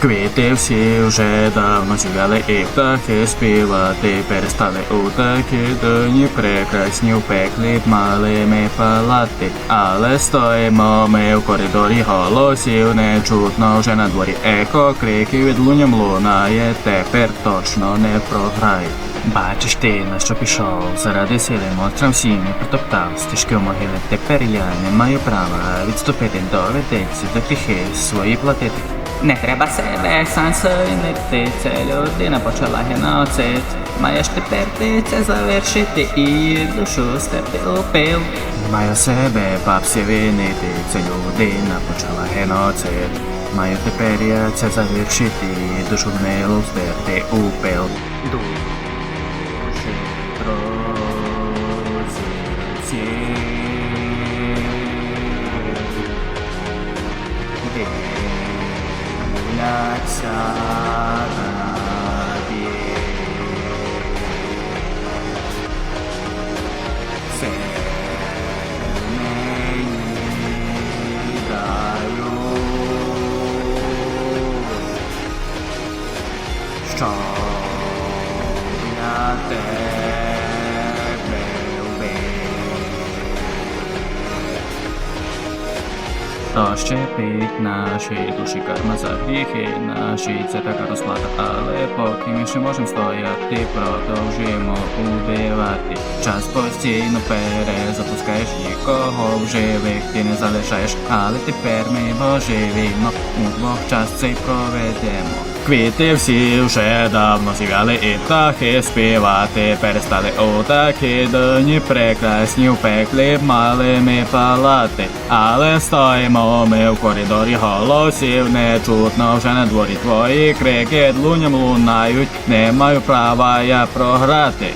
Квіти всі вже давно зів'яли і птахи співати перестали у такі дні прекрасні в пеклі б мали ми палати. Але стоїмо ми в коридорі голосів не чутно вже на дворі еко крики від луням лунає, тепер точно не програй. Бачиш ти, на що пішов, заради сили монстрам всім не протоптав стежки в могили. Тепер я не маю права відступити, доведеться за гріхи свої платити. Не треба себе сансоїнити, це людина почала геноцид. Маєш тепер ти це завершити і душу стерти у пил. Маю себе бабці винити, це людина почала геноцид. Маю тепер я це завершити і душу гнилу стерти у пил. Дивляться на біль. Це мені дають, що То щепить наші душі карма за гріхи наші, це така розплата, але поки ми ще можемо стояти, продовжуємо убивати. Час постійно перезапускаєш, нікого в живих ти не залишаєш, але тепер ми божевільно удвох час цей проведемо. Квіти всі вже давно зів'яли і птахи співати перестали у такі дні прекрасні в пеклі мали ми палати. Але стоїмо ми в коридорі голосів не чутно вже на дворі твої крики луням лунають, не маю права я програти.